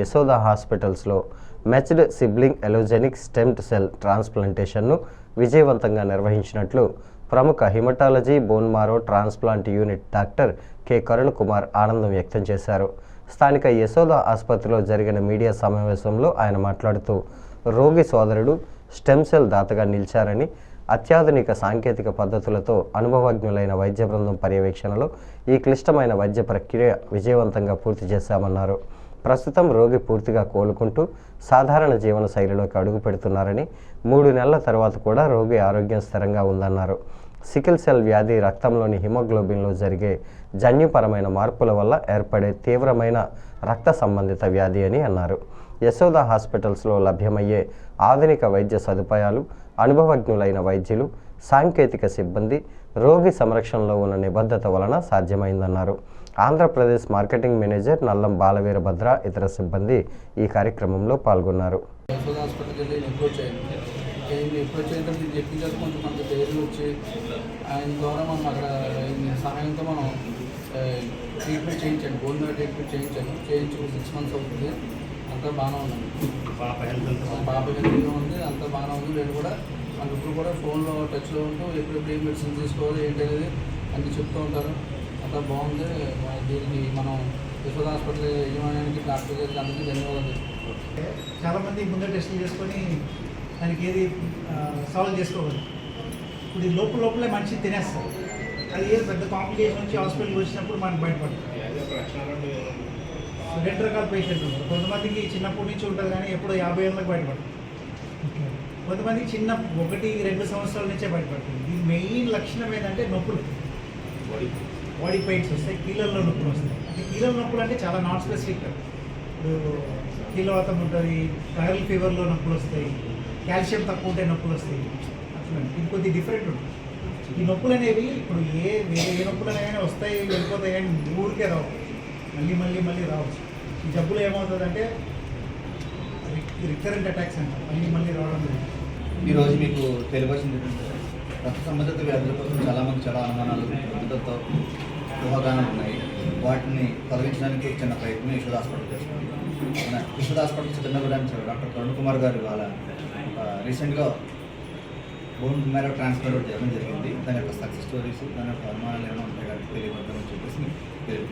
యశోద హాస్పిటల్స్లో matched sibling allogeneic stem cell ట్రాన్స్ప్లాంటేషన్ను విజయవంతంగా నిర్వహించినట్లు ప్రముఖ haematology bone marrow transplant unit doctor K. Karun Kumar ఆనందం వ్యక్తం చేశారు. స్థానిక యశోద ఆసుపత్రిలో జరిగిన మీడియా సమావేశంలో ఆయన మాట్లాడుతూ రోగి సోదరుడు స్టెమ్ సెల్ దాతగా నిలిచారని అత్యాధునిక సాంకేతిక పద్ధతులతో అనుభవజ్ఞులైన వైద్య బృందం పర్యవేక్షణలో ఈ క్లిష్టమైన వైద్య ప్రక్రియ విజయవంతంగా పూర్తి చేశామన్నారు. ప్రస్తుతం రోగి పూర్తిగా కోలుకుంటూ సాధారణ జీవన శైలిలోకి అడుగు పెడుతున్నారని మూడు నెలల తర్వాత కూడా రోగి ఆరోగ్యం స్థిరంగా ఉందన్నారు. సికిల్ సెల్ వ్యాధి రక్తంలోని హిమోగ్లోబిన్లో జరిగే జన్యుపరమైన మార్పుల వల్ల ఏర్పడే తీవ్రమైన రక్త సంబంధిత వ్యాధి అని అన్నారు. యశోద హాస్పిటల్స్లో లభ్యమయ్యే ఆధునిక వైద్య సదుపాయాలు అనుభవజ్ఞులైన వైద్యులు సాంకేతిక సిబ్బంది రోగి సంరక్షణలో ఉన్న నిబద్ధత వలన సాధ్యమైందన్నారు. ఆంధ్రప్రదేశ్ మార్కెటింగ్ మేనేజర్ నల్లం బాలవీరభద్ర ఇతర సిబ్బంది ఈ కార్యక్రమంలో పాల్గొన్నారు. వెళ్ళి ట్రీట్మెంట్ చేయించాను. బోన్ ట్రీట్మెంట్ చేయించాను. చేయించి సిక్స్ మంత్స్ అవుతుంది. అంతా బాగానే ఉన్నాను పాప హెల్త్గా ఉంది. అంతా బాగానే ఉంది. నేను కూడా మనకి ఇప్పుడు కూడా ఫోన్లో టచ్లో ఉంటూ ఎప్పుడెప్పుడు ఏం మెడిసిన్ తీసుకోవాలి ఏంటి అనేది అన్ని చెప్తూ ఉంటారు. అంతా బాగుంది. దీనికి మనం యశోద హాస్పిటల్ యజమానికి డాక్టర్ గారికి అందరికీ ధన్యవాదాలు చెప్తున్నాను చాలా మంది ముందే టెస్టులు చేసుకొని దానికి ఏది సాల్వ్ చేసుకోవాలి. ఇప్పుడు ఈ లోపల లోపలే మనిషి తినేస్తారు. అది ఏది పెద్ద కాంప్లికేషన్ వచ్చి హాస్పిటల్కి వచ్చినప్పుడు మనకు బయటపడదు రెండు రకాల పేషెంట్ ఉంటారు కొంతమందికి చిన్నప్పటి నుంచి ఉంటుంది కానీ ఎప్పుడో యాభై ఏళ్ళకి బయటపడదు కొంతమందికి చిన్న ఒకటి రెండు సంవత్సరాల నుంచే బయటపడుతుంది దీని మెయిన్ లక్షణం ఏంటంటే నొప్పులు. బాడీ పెయిన్స్ వస్తాయి కీళ్ళల్లో నొప్పులు వస్తాయి. అంటే కీళ్ళ నొప్పులు అంటే చాలా నాట్ స్పెసిఫిక్ ఇప్పుడు కీలవాతం ఉంటుంది వైరల్ ఫీవర్లో నొప్పులు వస్తాయి కాల్షియం తక్కువ ఉంటే నొప్పులు వస్తాయి. అట్లా ఇది కొద్ది డిఫరెంట్ ఉంటుంది. ఈ నొప్పులు అనేవి ఇప్పుడు ఏ వేరే ఏ నొప్పులు అయినా వస్తాయి వెళ్ళిపోతాయి కానీ ఊరికే రావు. మళ్ళీ మళ్ళీ మళ్ళీ రావచ్చు ఈ జబ్బులు ఏమవుతుందంటే రికరెంట్ అటాక్స్ అంటారు. మళ్ళీ మళ్ళీ రావడం జరుగుతుంది ఈరోజు మీకు తెలియవలసింది రక్త సంబంధిత వ్యాధుల కోసం చాలామంది చాలా అనుమానాలు పద్ధతులతో ఊహాగానాలు ఉన్నాయి. వాటిని తొలగించడానికి చిన్న ప్రయత్నం యశోద హాస్పిటల్ చేస్తున్నాం మన యశోద హాస్పిటల్ చిన్నగూడానికి డాక్టర్ కరుణ్ కుమార్ గారు ఇవాళ రీసెంట్గా బోన్ మ్యారో ట్రాన్స్ఫర్ చేయడం జరిగింది. దాని యొక్క సక్సెస్ స్టోరీస్ దాని యొక్క అనుమానాలు ఏమైనా ఉంటాయి? కాబట్టి తెలియవద్దని చెప్పేసి తెలియదు